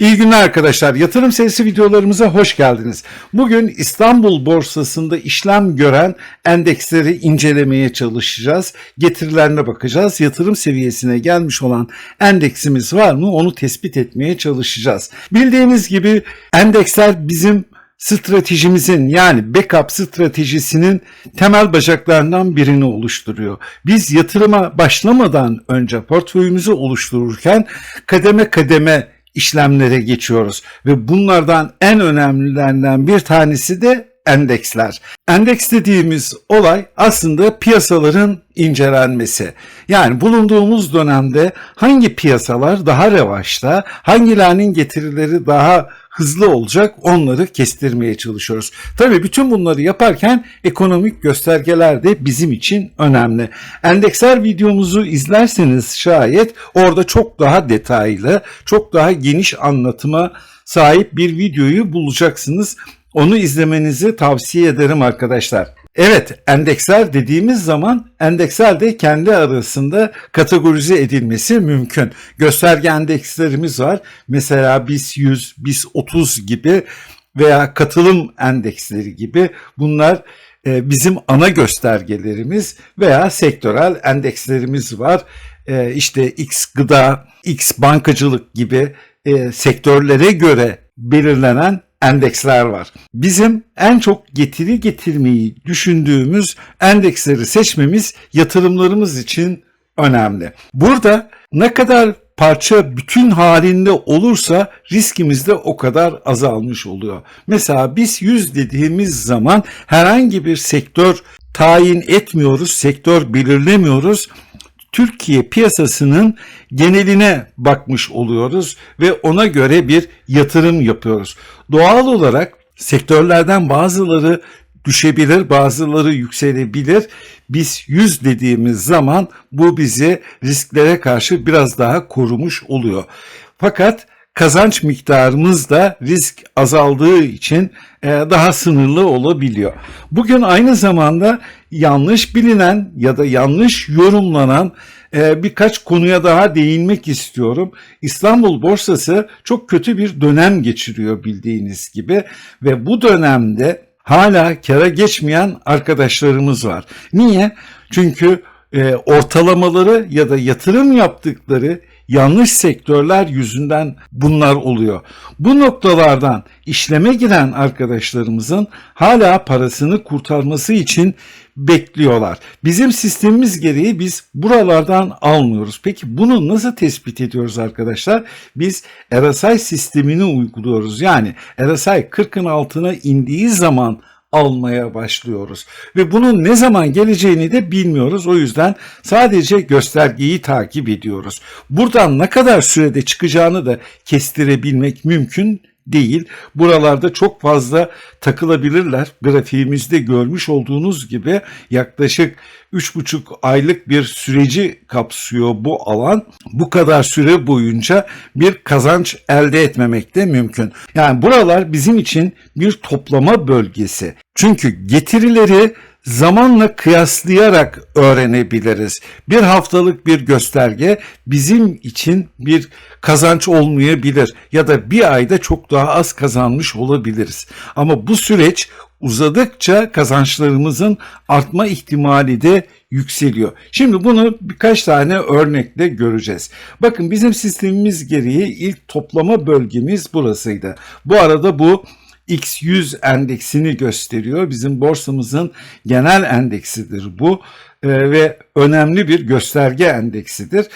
İyi günler arkadaşlar. Yatırım serisi videolarımıza hoş geldiniz. Bugün İstanbul borsasında işlem gören endeksleri incelemeye çalışacağız. Getirilerine bakacağız. Yatırım seviyesine gelmiş olan endeksimiz var mı onu tespit etmeye çalışacağız. Bildiğiniz gibi endeksler bizim stratejimizin yani backup stratejisinin temel bacaklarından birini oluşturuyor. Biz yatırıma başlamadan önce portföyümüzü oluştururken kademe kademe işlemlere geçiyoruz. Ve bunlardan en önemlilerinden bir tanesi de endeksler. Endeks dediğimiz olay aslında piyasaların incelenmesi. Yani bulunduğumuz dönemde hangi piyasalar daha revaçta, hangilerinin getirileri daha hızlı olacak onları kestirmeye çalışıyoruz. Tabii bütün bunları yaparken ekonomik göstergeler de bizim için önemli. Endeksler videomuzu izlerseniz şayet orada çok daha detaylı, çok daha geniş anlatıma sahip bir videoyu bulacaksınız. Onu izlemenizi tavsiye ederim arkadaşlar. Evet, endeksler dediğimiz zaman endeksler de kendi arasında kategorize edilmesi mümkün. Gösterge endekslerimiz var. Mesela BIS 100, BIS 30 gibi veya katılım endeksleri gibi bunlar e, bizim ana göstergelerimiz veya sektörel endekslerimiz var. E, işte X gıda, X bankacılık gibi e, sektörlere göre belirlenen endeksler var. Bizim en çok getiri getirmeyi düşündüğümüz endeksleri seçmemiz yatırımlarımız için önemli. Burada ne kadar parça bütün halinde olursa riskimiz de o kadar azalmış oluyor. Mesela biz 100 dediğimiz zaman herhangi bir sektör tayin etmiyoruz, sektör belirlemiyoruz. Türkiye piyasasının geneline bakmış oluyoruz ve ona göre bir yatırım yapıyoruz. Doğal olarak sektörlerden bazıları düşebilir, bazıları yükselebilir. Biz 100 dediğimiz zaman bu bizi risklere karşı biraz daha korumuş oluyor. Fakat kazanç miktarımız da risk azaldığı için e, daha sınırlı olabiliyor. Bugün aynı zamanda yanlış bilinen ya da yanlış yorumlanan e, birkaç konuya daha değinmek istiyorum. İstanbul borsası çok kötü bir dönem geçiriyor bildiğiniz gibi ve bu dönemde hala kara geçmeyen arkadaşlarımız var. Niye? Çünkü e, ortalamaları ya da yatırım yaptıkları yanlış sektörler yüzünden bunlar oluyor. Bu noktalardan işleme giren arkadaşlarımızın hala parasını kurtarması için bekliyorlar. Bizim sistemimiz gereği biz buralardan almıyoruz. Peki bunu nasıl tespit ediyoruz arkadaşlar? Biz RSI sistemini uyguluyoruz. Yani RSI 40'ın altına indiği zaman almaya başlıyoruz. Ve bunun ne zaman geleceğini de bilmiyoruz. O yüzden sadece göstergeyi takip ediyoruz. Buradan ne kadar sürede çıkacağını da kestirebilmek mümkün değil. Buralarda çok fazla takılabilirler. Grafiğimizde görmüş olduğunuz gibi yaklaşık 3,5 aylık bir süreci kapsıyor bu alan. Bu kadar süre boyunca bir kazanç elde etmemek de mümkün. Yani buralar bizim için bir toplama bölgesi. Çünkü getirileri zamanla kıyaslayarak öğrenebiliriz. Bir haftalık bir gösterge bizim için bir kazanç olmayabilir ya da bir ayda çok daha az kazanmış olabiliriz. Ama bu süreç uzadıkça kazançlarımızın artma ihtimali de yükseliyor. Şimdi bunu birkaç tane örnekle göreceğiz. Bakın bizim sistemimiz gereği ilk toplama bölgemiz burasıydı. Bu arada bu X100 endeksini gösteriyor. Bizim borsamızın genel endeksidir bu e, ve önemli bir gösterge endeksidir.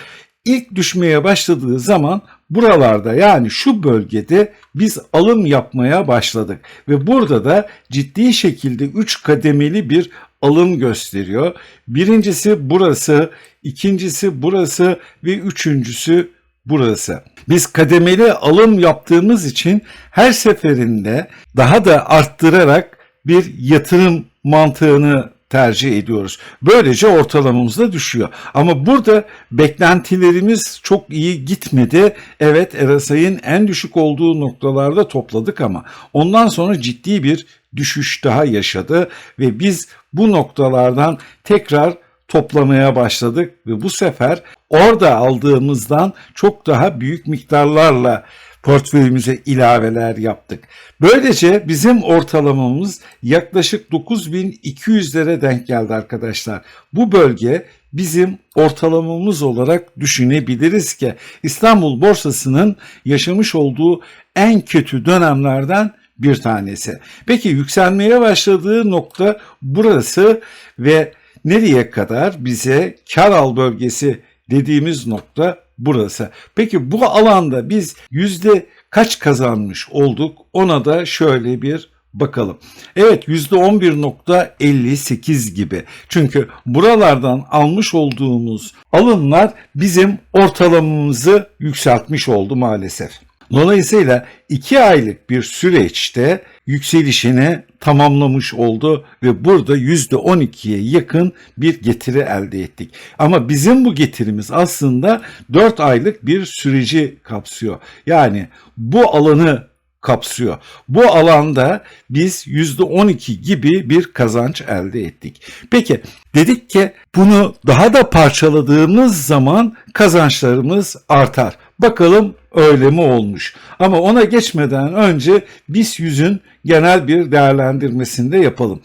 İlk düşmeye başladığı zaman buralarda yani şu bölgede biz alım yapmaya başladık ve burada da ciddi şekilde 3 kademeli bir alım gösteriyor. Birincisi burası, ikincisi burası ve üçüncüsü burası. Biz kademeli alım yaptığımız için her seferinde daha da arttırarak bir yatırım mantığını tercih ediyoruz. Böylece ortalamamız da düşüyor. Ama burada beklentilerimiz çok iyi gitmedi. Evet RSI'nin en düşük olduğu noktalarda topladık ama ondan sonra ciddi bir düşüş daha yaşadı ve biz bu noktalardan tekrar toplamaya başladık ve bu sefer orada aldığımızdan çok daha büyük miktarlarla portföyümüze ilaveler yaptık. Böylece bizim ortalamamız yaklaşık 9200'lere denk geldi arkadaşlar. Bu bölge bizim ortalamamız olarak düşünebiliriz ki İstanbul borsasının yaşamış olduğu en kötü dönemlerden bir tanesi. Peki yükselmeye başladığı nokta burası ve nereye kadar bize kar al bölgesi dediğimiz nokta burası. Peki bu alanda biz yüzde kaç kazanmış olduk? Ona da şöyle bir bakalım. Evet %11.58 gibi. Çünkü buralardan almış olduğumuz alımlar bizim ortalamamızı yükseltmiş oldu maalesef. Dolayısıyla 2 aylık bir süreçte yükselişini tamamlamış oldu ve burada %12'ye yakın bir getiri elde ettik. Ama bizim bu getirimiz aslında 4 aylık bir süreci kapsıyor. Yani bu alanı kapsıyor. Bu alanda biz %12 gibi bir kazanç elde ettik. Peki dedik ki bunu daha da parçaladığımız zaman kazançlarımız artar. Bakalım öyle mi olmuş? Ama ona geçmeden önce BIS 100'ün genel bir değerlendirmesini de yapalım.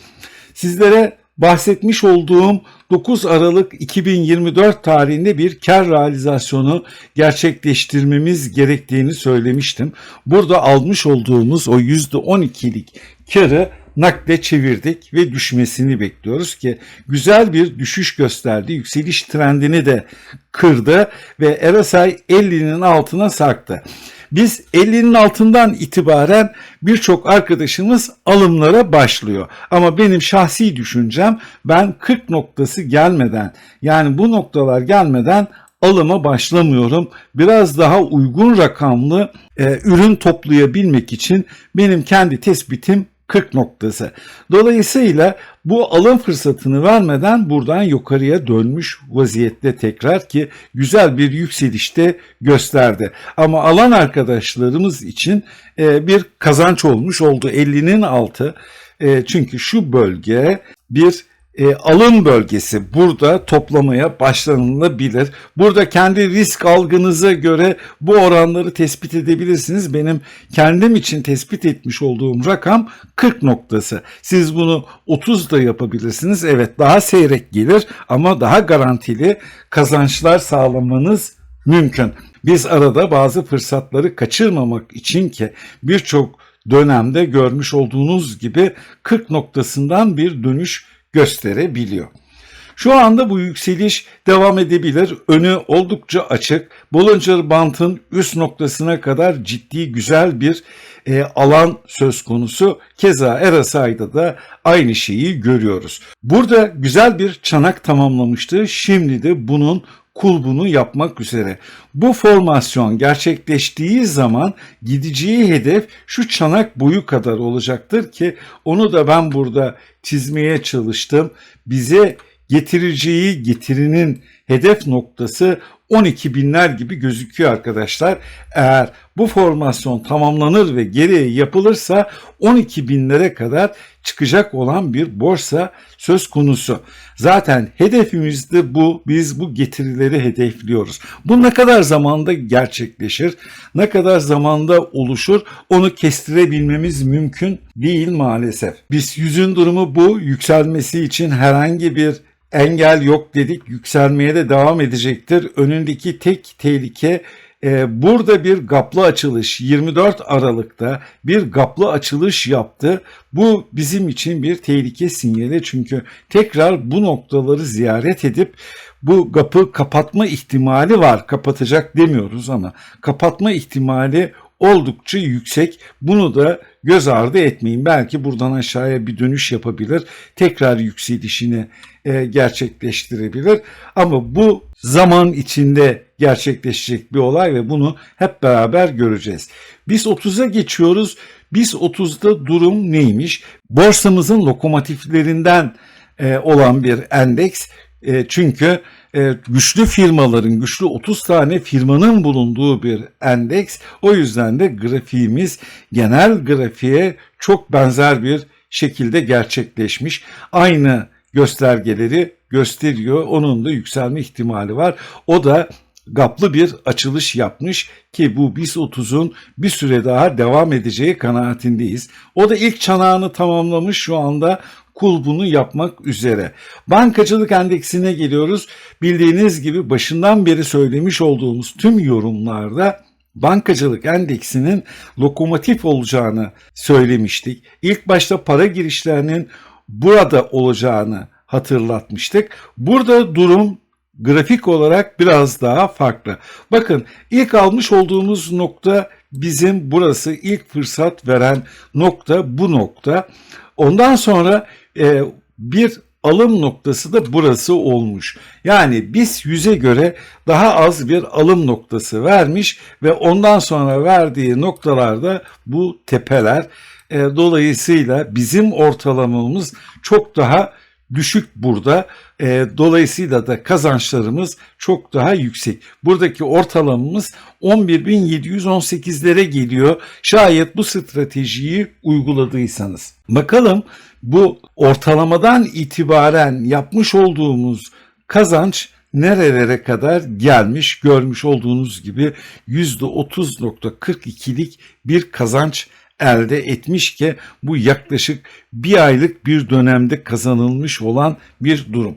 Sizlere bahsetmiş olduğum 9 Aralık 2024 tarihinde bir kar realizasyonu gerçekleştirmemiz gerektiğini söylemiştim. Burada almış olduğumuz o %12'lik karı nakde çevirdik ve düşmesini bekliyoruz ki güzel bir düşüş gösterdi. Yükseliş trendini de kırdı ve RSI 50'nin altına sarktı. Biz 50'nin altından itibaren birçok arkadaşımız alımlara başlıyor. Ama benim şahsi düşüncem ben 40 noktası gelmeden yani bu noktalar gelmeden alıma başlamıyorum. Biraz daha uygun rakamlı e, ürün toplayabilmek için benim kendi tespitim 40 noktası. Dolayısıyla bu alım fırsatını vermeden buradan yukarıya dönmüş vaziyette tekrar ki güzel bir yükselişte gösterdi. Ama alan arkadaşlarımız için e, bir kazanç olmuş oldu 50'nin altı. E, çünkü şu bölge bir e, alım bölgesi burada toplamaya başlanılabilir. Burada kendi risk algınıza göre bu oranları tespit edebilirsiniz. Benim kendim için tespit etmiş olduğum rakam 40 noktası. Siz bunu 30 da yapabilirsiniz. Evet daha seyrek gelir ama daha garantili kazançlar sağlamanız mümkün. Biz arada bazı fırsatları kaçırmamak için ki birçok dönemde görmüş olduğunuz gibi 40 noktasından bir dönüş gösterebiliyor. Şu anda bu yükseliş devam edebilir. Önü oldukça açık. Bollinger Band'ın üst noktasına kadar ciddi güzel bir e, alan söz konusu. Keza RSI'da da aynı şeyi görüyoruz. Burada güzel bir çanak tamamlamıştı. Şimdi de bunun kulbunu yapmak üzere. Bu formasyon gerçekleştiği zaman gideceği hedef şu çanak boyu kadar olacaktır ki onu da ben burada çizmeye çalıştım. Bize getireceği getirinin hedef noktası 12 binler gibi gözüküyor arkadaşlar. Eğer bu formasyon tamamlanır ve geriye yapılırsa 12 binlere kadar çıkacak olan bir borsa söz konusu. Zaten hedefimiz de bu. Biz bu getirileri hedefliyoruz. Bu ne kadar zamanda gerçekleşir, ne kadar zamanda oluşur onu kestirebilmemiz mümkün değil maalesef. Biz yüzün durumu bu. Yükselmesi için herhangi bir engel yok dedik. Yükselmeye de devam edecektir. Önündeki tek tehlike e, burada bir gaplı açılış 24 Aralık'ta bir gaplı açılış yaptı. Bu bizim için bir tehlike sinyali çünkü tekrar bu noktaları ziyaret edip bu gapı kapatma ihtimali var. Kapatacak demiyoruz ama kapatma ihtimali oldukça yüksek. Bunu da göz ardı etmeyin. Belki buradan aşağıya bir dönüş yapabilir. Tekrar yükselişini e, gerçekleştirebilir. Ama bu zaman içinde gerçekleşecek bir olay ve bunu hep beraber göreceğiz. Biz 30'a geçiyoruz. Biz 30'da durum neymiş? Borsamızın lokomotiflerinden e, olan bir endeks. E, çünkü e, güçlü firmaların, güçlü 30 tane firmanın bulunduğu bir endeks. O yüzden de grafiğimiz genel grafiğe çok benzer bir şekilde gerçekleşmiş. Aynı göstergeleri gösteriyor. Onun da yükselme ihtimali var. O da gaplı bir açılış yapmış ki bu BIS 30'un bir süre daha devam edeceği kanaatindeyiz. O da ilk çanağını tamamlamış şu anda kulbunu yapmak üzere. Bankacılık endeksine geliyoruz. Bildiğiniz gibi başından beri söylemiş olduğumuz tüm yorumlarda bankacılık endeksinin lokomotif olacağını söylemiştik. İlk başta para girişlerinin burada olacağını hatırlatmıştık. Burada durum grafik olarak biraz daha farklı. Bakın ilk almış olduğumuz nokta bizim burası ilk fırsat veren nokta bu nokta. Ondan sonra e, bir alım noktası da burası olmuş. Yani biz yüze göre daha az bir alım noktası vermiş ve ondan sonra verdiği noktalarda bu tepeler. E, dolayısıyla bizim ortalamamız çok daha düşük burada. E, dolayısıyla da kazançlarımız çok daha yüksek. Buradaki ortalamamız 11.718'lere geliyor. Şayet bu stratejiyi uyguladıysanız. Bakalım bu ortalamadan itibaren yapmış olduğumuz kazanç nerelere kadar gelmiş görmüş olduğunuz gibi %30.42'lik bir kazanç elde etmiş ki bu yaklaşık bir aylık bir dönemde kazanılmış olan bir durum.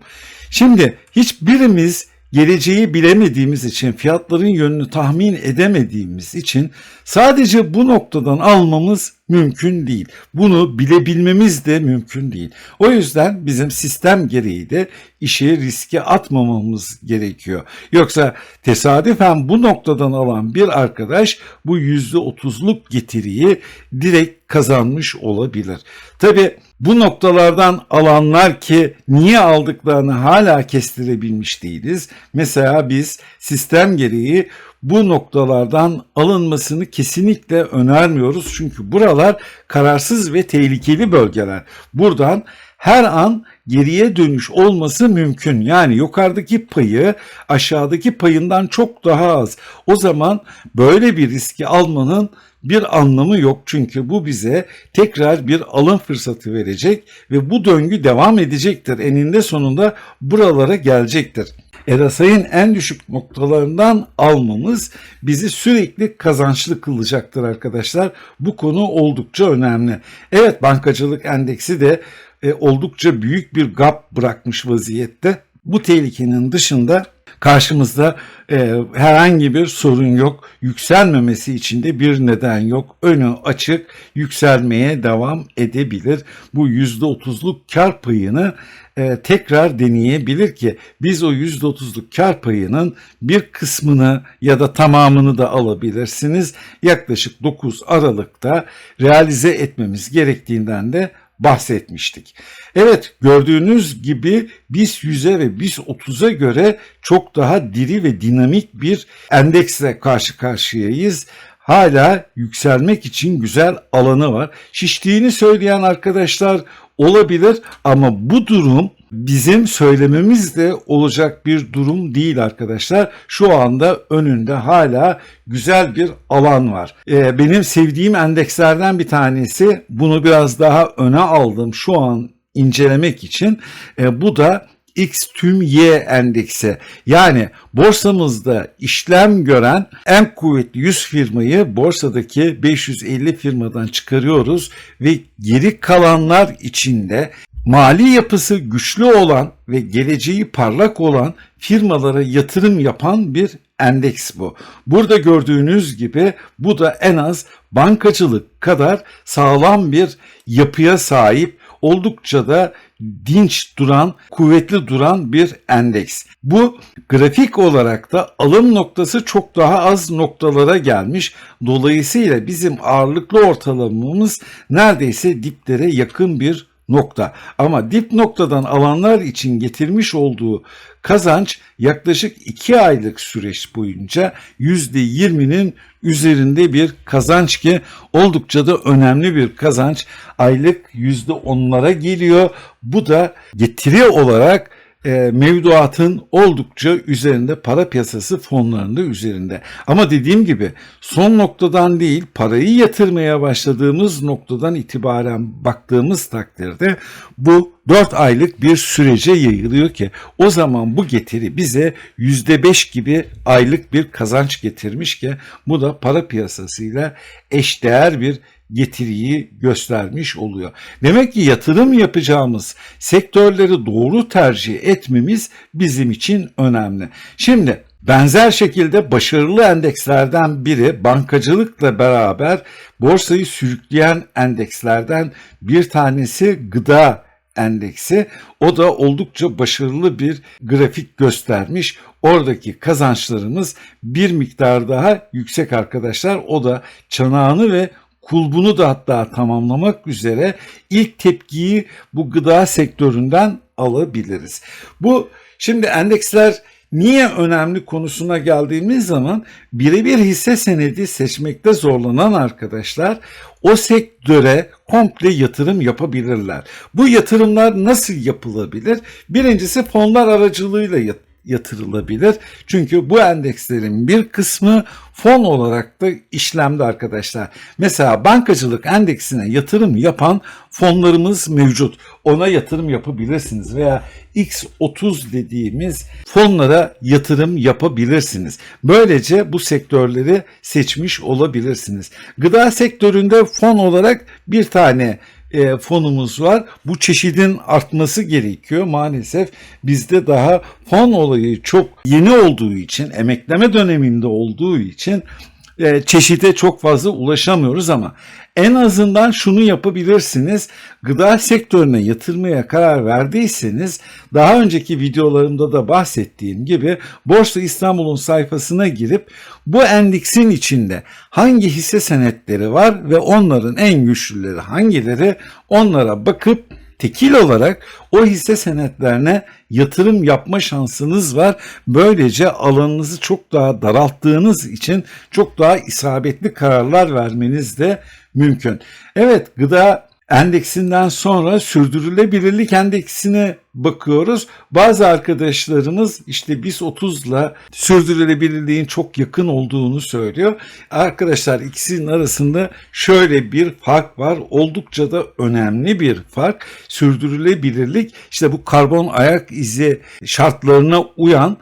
Şimdi hiçbirimiz geleceği bilemediğimiz için, fiyatların yönünü tahmin edemediğimiz için sadece bu noktadan almamız mümkün değil. Bunu bilebilmemiz de mümkün değil. O yüzden bizim sistem gereği de işe riske atmamamız gerekiyor. Yoksa tesadüfen bu noktadan alan bir arkadaş bu %30'luk getiriyi direkt kazanmış olabilir. Tabi bu noktalardan alanlar ki niye aldıklarını hala kestirebilmiş değiliz. Mesela biz sistem gereği bu noktalardan alınmasını kesinlikle önermiyoruz. Çünkü buralar kararsız ve tehlikeli bölgeler. Buradan her an geriye dönüş olması mümkün. Yani yukarıdaki payı aşağıdaki payından çok daha az. O zaman böyle bir riski almanın bir anlamı yok çünkü bu bize tekrar bir alım fırsatı verecek ve bu döngü devam edecektir. Eninde sonunda buralara gelecektir. Erasay'ın en düşük noktalarından almamız bizi sürekli kazançlı kılacaktır arkadaşlar. Bu konu oldukça önemli. Evet bankacılık endeksi de e, oldukça büyük bir gap bırakmış vaziyette. Bu tehlikenin dışında karşımızda e, herhangi bir sorun yok. Yükselmemesi için de bir neden yok. Önü açık yükselmeye devam edebilir. Bu %30'luk kar payını e, tekrar deneyebilir ki biz o %30'luk kar payının bir kısmını ya da tamamını da alabilirsiniz. Yaklaşık 9 Aralık'ta realize etmemiz gerektiğinden de bahsetmiştik. Evet gördüğünüz gibi biz 100'e ve biz 30'a göre çok daha diri ve dinamik bir endeksle karşı karşıyayız. Hala yükselmek için güzel alanı var. Şiştiğini söyleyen arkadaşlar olabilir ama bu durum bizim söylememizle olacak bir durum değil arkadaşlar. Şu anda önünde hala güzel bir alan var. Ee, benim sevdiğim endekslerden bir tanesi bunu biraz daha öne aldım şu an incelemek için. Ee, bu da X tüm Y endeksi. Yani borsamızda işlem gören en kuvvetli 100 firmayı borsadaki 550 firmadan çıkarıyoruz ve geri kalanlar içinde mali yapısı güçlü olan ve geleceği parlak olan firmalara yatırım yapan bir endeks bu. Burada gördüğünüz gibi bu da en az bankacılık kadar sağlam bir yapıya sahip oldukça da dinç duran, kuvvetli duran bir endeks. Bu grafik olarak da alım noktası çok daha az noktalara gelmiş. Dolayısıyla bizim ağırlıklı ortalamamız neredeyse diplere yakın bir nokta. Ama dip noktadan alanlar için getirmiş olduğu kazanç yaklaşık 2 aylık süreç boyunca %20'nin üzerinde bir kazanç ki oldukça da önemli bir kazanç. Aylık %10'lara geliyor. Bu da getiri olarak e, mevduatın oldukça üzerinde para piyasası fonlarında üzerinde. Ama dediğim gibi son noktadan değil parayı yatırmaya başladığımız noktadan itibaren baktığımız takdirde bu 4 aylık bir sürece yayılıyor ki o zaman bu getiri bize %5 gibi aylık bir kazanç getirmiş ki bu da para piyasasıyla eşdeğer bir getiriyi göstermiş oluyor. Demek ki yatırım yapacağımız sektörleri doğru tercih etmemiz bizim için önemli. Şimdi benzer şekilde başarılı endekslerden biri bankacılıkla beraber borsayı sürükleyen endekslerden bir tanesi gıda endeksi. O da oldukça başarılı bir grafik göstermiş. Oradaki kazançlarımız bir miktar daha yüksek arkadaşlar. O da çanağını ve kulbunu da hatta tamamlamak üzere ilk tepkiyi bu gıda sektöründen alabiliriz. Bu şimdi endeksler niye önemli konusuna geldiğimiz zaman birebir hisse senedi seçmekte zorlanan arkadaşlar o sektöre komple yatırım yapabilirler. Bu yatırımlar nasıl yapılabilir? Birincisi fonlar aracılığıyla yatırılabilir. Çünkü bu endekslerin bir kısmı fon olarak da işlemde arkadaşlar. Mesela bankacılık endeksine yatırım yapan fonlarımız mevcut. Ona yatırım yapabilirsiniz veya X30 dediğimiz fonlara yatırım yapabilirsiniz. Böylece bu sektörleri seçmiş olabilirsiniz. Gıda sektöründe fon olarak bir tane e, fonumuz var. Bu çeşidin artması gerekiyor. Maalesef bizde daha fon olayı çok yeni olduğu için, emekleme döneminde olduğu için e, çeşide çok fazla ulaşamıyoruz ama en azından şunu yapabilirsiniz. Gıda sektörüne yatırmaya karar verdiyseniz daha önceki videolarımda da bahsettiğim gibi Borsa İstanbul'un sayfasına girip bu endeksin içinde hangi hisse senetleri var ve onların en güçlüleri hangileri onlara bakıp tekil olarak o hisse senetlerine yatırım yapma şansınız var. Böylece alanınızı çok daha daralttığınız için çok daha isabetli kararlar vermeniz de mümkün. Evet gıda endeksinden sonra sürdürülebilirlik endeksine bakıyoruz. Bazı arkadaşlarımız işte biz 30'la sürdürülebilirliğin çok yakın olduğunu söylüyor. Arkadaşlar ikisinin arasında şöyle bir fark var. Oldukça da önemli bir fark. Sürdürülebilirlik işte bu karbon ayak izi şartlarına uyan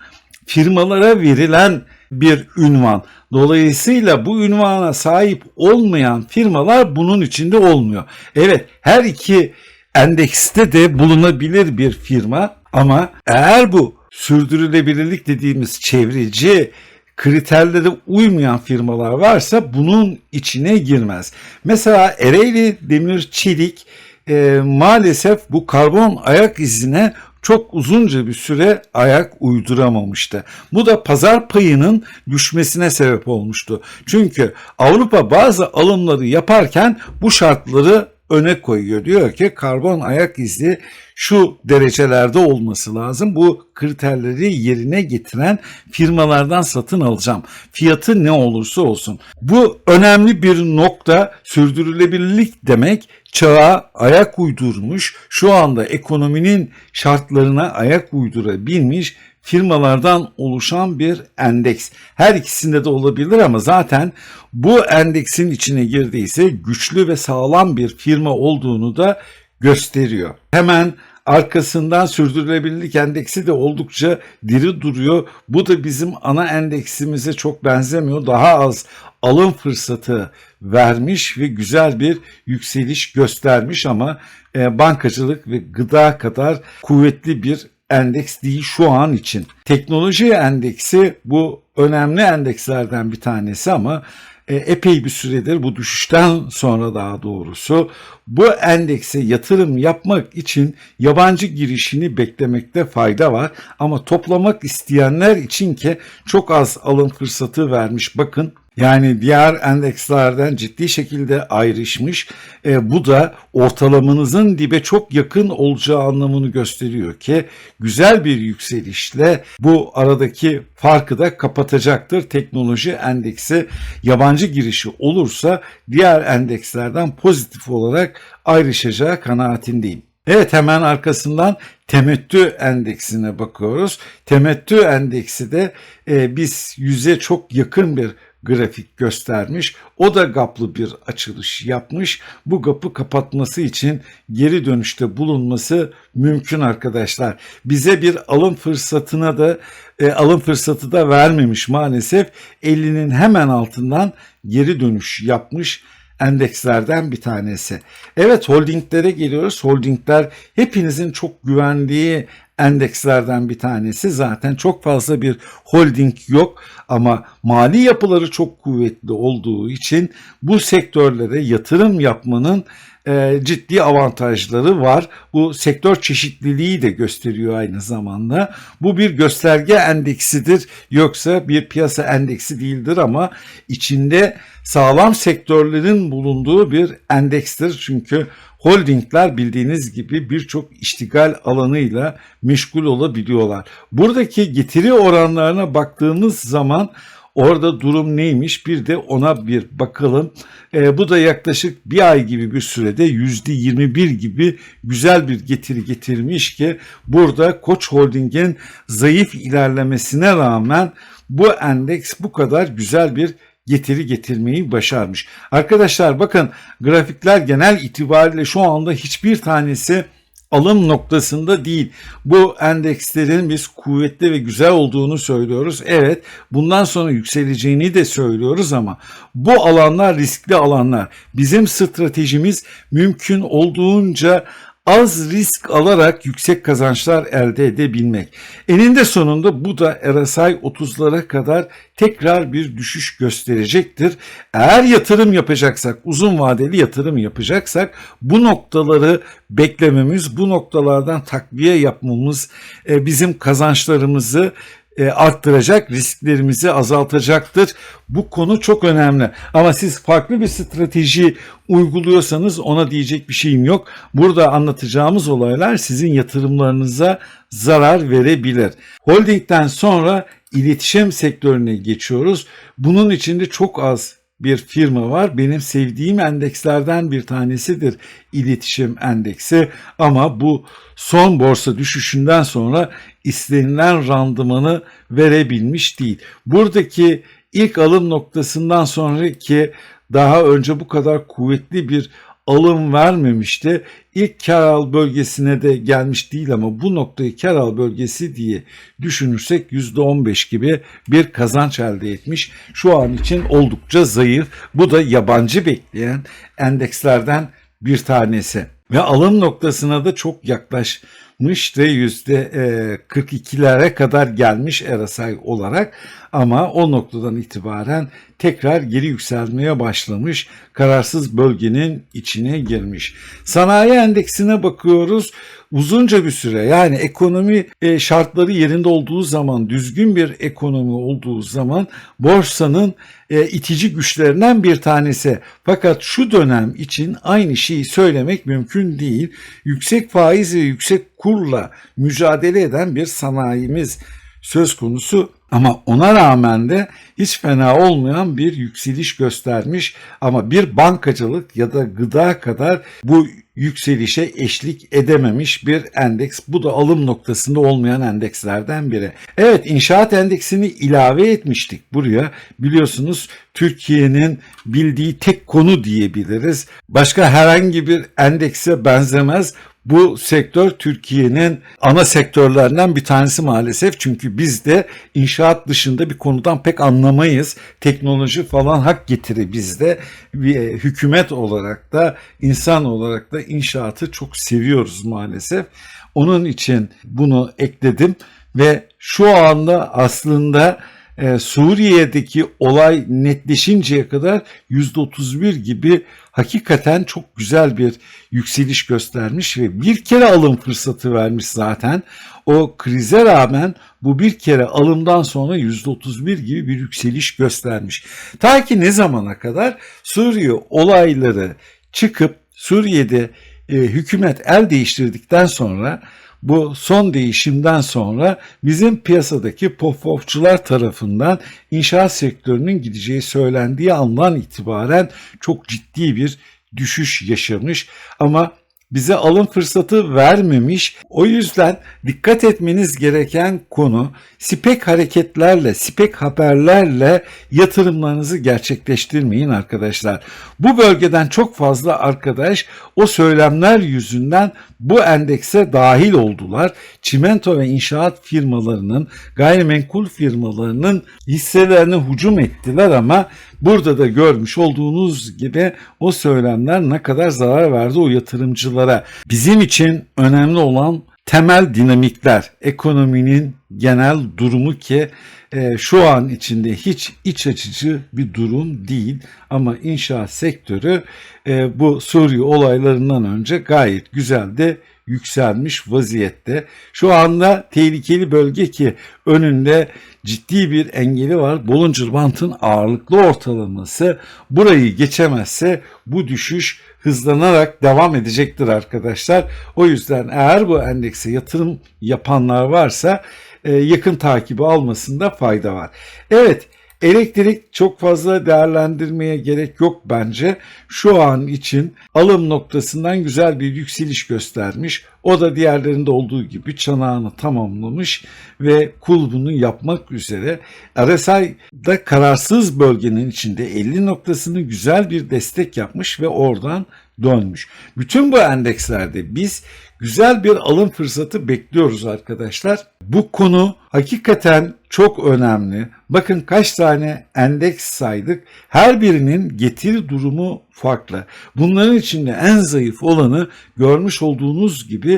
firmalara verilen bir ünvan. Dolayısıyla bu ünvana sahip olmayan firmalar bunun içinde olmuyor. Evet her iki endekste de bulunabilir bir firma ama eğer bu sürdürülebilirlik dediğimiz çevreci kriterlere uymayan firmalar varsa bunun içine girmez. Mesela Ereğli Demir Çelik e, maalesef bu karbon ayak izine çok uzunca bir süre ayak uyduramamıştı. Bu da pazar payının düşmesine sebep olmuştu. Çünkü Avrupa bazı alımları yaparken bu şartları öne koyuyor. Diyor ki karbon ayak izi şu derecelerde olması lazım. Bu kriterleri yerine getiren firmalardan satın alacağım. Fiyatı ne olursa olsun. Bu önemli bir nokta sürdürülebilirlik demek çağa ayak uydurmuş, şu anda ekonominin şartlarına ayak uydurabilmiş firmalardan oluşan bir endeks. Her ikisinde de olabilir ama zaten bu endeksin içine girdiyse güçlü ve sağlam bir firma olduğunu da gösteriyor. Hemen arkasından sürdürülebilirlik endeksi de oldukça diri duruyor. Bu da bizim ana endeksimize çok benzemiyor. Daha az alım fırsatı vermiş ve güzel bir yükseliş göstermiş ama e, bankacılık ve gıda kadar kuvvetli bir endeks değil şu an için. Teknoloji endeksi bu önemli endekslerden bir tanesi ama epey bir süredir bu düşüşten sonra daha doğrusu bu endekse yatırım yapmak için yabancı girişini beklemekte fayda var. Ama toplamak isteyenler için ki çok az alım fırsatı vermiş. Bakın yani diğer endekslerden ciddi şekilde ayrışmış. E, bu da ortalamanızın dibe çok yakın olacağı anlamını gösteriyor ki güzel bir yükselişle bu aradaki farkı da kapatacaktır. Teknoloji endeksi yabancı girişi olursa diğer endekslerden pozitif olarak ayrışacağı kanaatindeyim. Evet hemen arkasından temettü endeksine bakıyoruz. Temettü endeksi de e, biz yüze çok yakın bir grafik göstermiş. O da gaplı bir açılış yapmış. Bu gapı kapatması için geri dönüşte bulunması mümkün arkadaşlar. Bize bir alım fırsatına da e, alım fırsatı da vermemiş maalesef. 50'nin hemen altından geri dönüş yapmış endekslerden bir tanesi. Evet holdinglere geliyoruz. Holdingler hepinizin çok güvendiği endekslerden bir tanesi. Zaten çok fazla bir holding yok ama mali yapıları çok kuvvetli olduğu için bu sektörlere yatırım yapmanın e, ciddi avantajları var. Bu sektör çeşitliliği de gösteriyor aynı zamanda. Bu bir gösterge endeksidir yoksa bir piyasa endeksi değildir ama içinde sağlam sektörlerin bulunduğu bir endekstir. Çünkü holdingler bildiğiniz gibi birçok iştigal alanıyla meşgul olabiliyorlar. Buradaki getiri oranlarına baktığımız zaman Orada durum neymiş bir de ona bir bakalım. E, bu da yaklaşık bir ay gibi bir sürede yüzde 21 gibi güzel bir getiri getirmiş ki burada Koç Holding'in zayıf ilerlemesine rağmen bu endeks bu kadar güzel bir getiri getirmeyi başarmış. Arkadaşlar bakın grafikler genel itibariyle şu anda hiçbir tanesi alım noktasında değil. Bu endekslerin biz kuvvetli ve güzel olduğunu söylüyoruz. Evet bundan sonra yükseleceğini de söylüyoruz ama bu alanlar riskli alanlar. Bizim stratejimiz mümkün olduğunca az risk alarak yüksek kazançlar elde edebilmek. Eninde sonunda bu da RSI 30'lara kadar tekrar bir düşüş gösterecektir. Eğer yatırım yapacaksak, uzun vadeli yatırım yapacaksak bu noktaları beklememiz, bu noktalardan takviye yapmamız e, bizim kazançlarımızı e, arttıracak, risklerimizi azaltacaktır. Bu konu çok önemli. Ama siz farklı bir strateji uyguluyorsanız ona diyecek bir şeyim yok. Burada anlatacağımız olaylar sizin yatırımlarınıza zarar verebilir. Holdingden sonra iletişim sektörüne geçiyoruz. Bunun içinde çok az bir firma var. Benim sevdiğim endekslerden bir tanesidir iletişim endeksi ama bu son borsa düşüşünden sonra istenilen randımanı verebilmiş değil. Buradaki ilk alım noktasından sonraki daha önce bu kadar kuvvetli bir alım vermemişti. İlk kar al bölgesine de gelmiş değil ama bu noktayı kar al bölgesi diye düşünürsek %15 gibi bir kazanç elde etmiş. Şu an için oldukça zayıf. Bu da yabancı bekleyen endekslerden bir tanesi. Ve alım noktasına da çok yaklaşmış ve %42'lere kadar gelmiş RSI olarak ama o noktadan itibaren tekrar geri yükselmeye başlamış. Kararsız bölgenin içine girmiş. Sanayi endeksine bakıyoruz. Uzunca bir süre yani ekonomi e, şartları yerinde olduğu zaman, düzgün bir ekonomi olduğu zaman borsanın e, itici güçlerinden bir tanesi. Fakat şu dönem için aynı şeyi söylemek mümkün değil. Yüksek faiz ve yüksek kurla mücadele eden bir sanayimiz söz konusu ama ona rağmen de hiç fena olmayan bir yükseliş göstermiş ama bir bankacılık ya da gıda kadar bu yükselişe eşlik edememiş bir endeks. Bu da alım noktasında olmayan endekslerden biri. Evet inşaat endeksini ilave etmiştik buraya. Biliyorsunuz Türkiye'nin bildiği tek konu diyebiliriz. Başka herhangi bir endekse benzemez. Bu sektör Türkiye'nin ana sektörlerinden bir tanesi maalesef. Çünkü biz de inşaat dışında bir konudan pek anlamayız. Teknoloji falan hak getiri bizde. E, hükümet olarak da insan olarak da inşaatı çok seviyoruz maalesef. Onun için bunu ekledim ve şu anda aslında e, Suriye'deki olay netleşinceye kadar %31 gibi hakikaten çok güzel bir yükseliş göstermiş ve bir kere alım fırsatı vermiş zaten. O krize rağmen bu bir kere alımdan sonra %31 gibi bir yükseliş göstermiş. Ta ki ne zamana kadar Suriye olayları çıkıp Suriye'de e, hükümet el değiştirdikten sonra bu son değişimden sonra bizim piyasadaki pofofçular tarafından inşaat sektörünün gideceği söylendiği andan itibaren çok ciddi bir düşüş yaşamış. Ama bize alım fırsatı vermemiş. O yüzden dikkat etmeniz gereken konu spek hareketlerle, spek haberlerle yatırımlarınızı gerçekleştirmeyin arkadaşlar. Bu bölgeden çok fazla arkadaş o söylemler yüzünden bu endekse dahil oldular. Çimento ve inşaat firmalarının, gayrimenkul firmalarının hisselerine hücum ettiler ama burada da görmüş olduğunuz gibi o söylemler ne kadar zarar verdi o yatırımcılara. Bizim için önemli olan temel dinamikler, ekonominin genel durumu ki e, şu an içinde hiç iç açıcı bir durum değil ama inşaat sektörü e, bu Suriye olaylarından önce gayet güzel de yükselmiş vaziyette. Şu anda tehlikeli bölge ki önünde ciddi bir engeli var. Bollinger Band'ın ağırlıklı ortalaması burayı geçemezse bu düşüş hızlanarak devam edecektir arkadaşlar. O yüzden eğer bu endekse yatırım yapanlar varsa e, yakın takibi almasında fayda var. Evet Elektrik çok fazla değerlendirmeye gerek yok bence. Şu an için alım noktasından güzel bir yükseliş göstermiş. O da diğerlerinde olduğu gibi çanağını tamamlamış ve kulbunu yapmak üzere RSI'da kararsız bölgenin içinde 50 noktasını güzel bir destek yapmış ve oradan dönmüş. Bütün bu endekslerde biz güzel bir alım fırsatı bekliyoruz arkadaşlar. Bu konu hakikaten çok önemli. Bakın kaç tane endeks saydık. Her birinin getiri durumu farklı. Bunların içinde en zayıf olanı görmüş olduğunuz gibi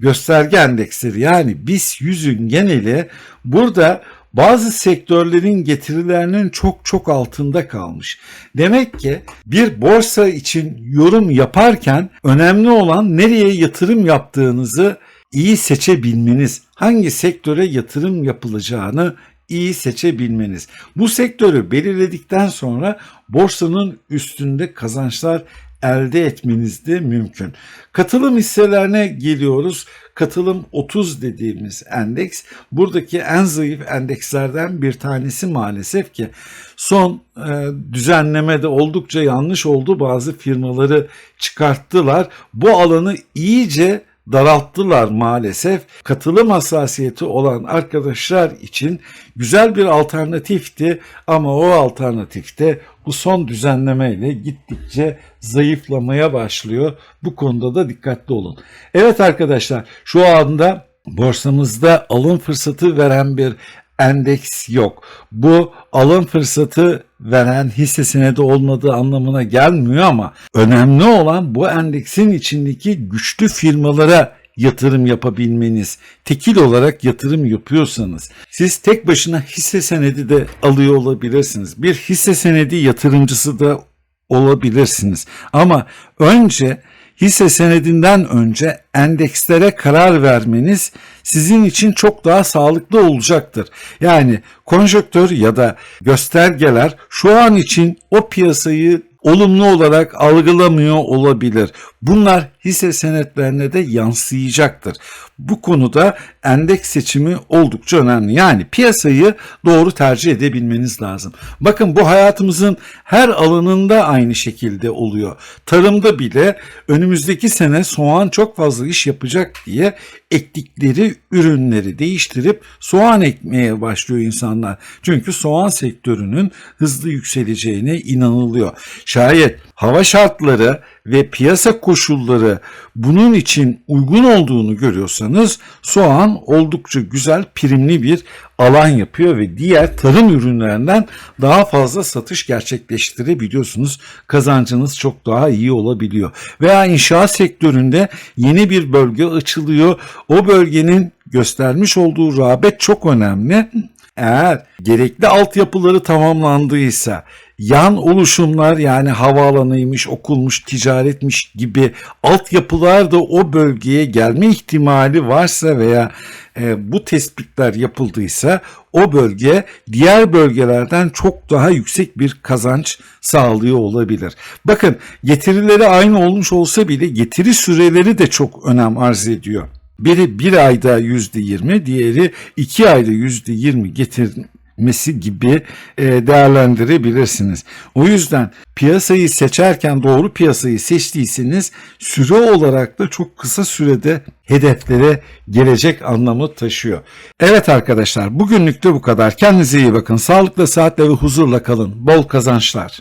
gösterge endeksleri. Yani BIS 100'ün geneli burada bazı sektörlerin getirilerinin çok çok altında kalmış. Demek ki bir borsa için yorum yaparken önemli olan nereye yatırım yaptığınızı iyi seçebilmeniz, hangi sektöre yatırım yapılacağını iyi seçebilmeniz. Bu sektörü belirledikten sonra borsanın üstünde kazançlar elde etmeniz de mümkün. Katılım hisselerine geliyoruz. Katılım 30 dediğimiz endeks buradaki en zayıf endekslerden bir tanesi maalesef ki son e, düzenlemede oldukça yanlış oldu. Bazı firmaları çıkarttılar. Bu alanı iyice daralttılar maalesef. Katılım hassasiyeti olan arkadaşlar için güzel bir alternatifti ama o alternatifte bu son düzenlemeyle gittikçe zayıflamaya başlıyor. Bu konuda da dikkatli olun. Evet arkadaşlar şu anda borsamızda alım fırsatı veren bir endeks yok. Bu alım fırsatı veren hisse senedi olmadığı anlamına gelmiyor ama önemli olan bu endeksin içindeki güçlü firmalara yatırım yapabilmeniz. Tekil olarak yatırım yapıyorsanız siz tek başına hisse senedi de alıyor olabilirsiniz. Bir hisse senedi yatırımcısı da olabilirsiniz. Ama önce hisse senedinden önce endekslere karar vermeniz sizin için çok daha sağlıklı olacaktır. Yani konjöktör ya da göstergeler şu an için o piyasayı olumlu olarak algılamıyor olabilir. Bunlar hisse senetlerine de yansıyacaktır. Bu konuda endeks seçimi oldukça önemli. Yani piyasayı doğru tercih edebilmeniz lazım. Bakın bu hayatımızın her alanında aynı şekilde oluyor. Tarımda bile önümüzdeki sene soğan çok fazla iş yapacak diye ektikleri ürünleri değiştirip soğan ekmeye başlıyor insanlar. Çünkü soğan sektörünün hızlı yükseleceğine inanılıyor. Şayet hava şartları ve piyasa koşulları bunun için uygun olduğunu görüyorsanız soğan oldukça güzel primli bir alan yapıyor ve diğer tarım ürünlerinden daha fazla satış gerçekleştirebiliyorsunuz. Kazancınız çok daha iyi olabiliyor. Veya inşaat sektöründe yeni bir bölge açılıyor. O bölgenin göstermiş olduğu rağbet çok önemli. Eğer gerekli altyapıları tamamlandıysa yan oluşumlar yani havaalanıymış, okulmuş, ticaretmiş gibi altyapılar da o bölgeye gelme ihtimali varsa veya e, bu tespitler yapıldıysa o bölge diğer bölgelerden çok daha yüksek bir kazanç sağlıyor olabilir. Bakın getirileri aynı olmuş olsa bile getiri süreleri de çok önem arz ediyor. Biri bir ayda yüzde yirmi, diğeri iki ayda yüzde yirmi getir etmesi gibi e, değerlendirebilirsiniz. O yüzden piyasayı seçerken doğru piyasayı seçtiyseniz süre olarak da çok kısa sürede hedeflere gelecek anlamı taşıyor. Evet arkadaşlar bugünlük de bu kadar. Kendinize iyi bakın. Sağlıkla, saatle ve huzurla kalın. Bol kazançlar.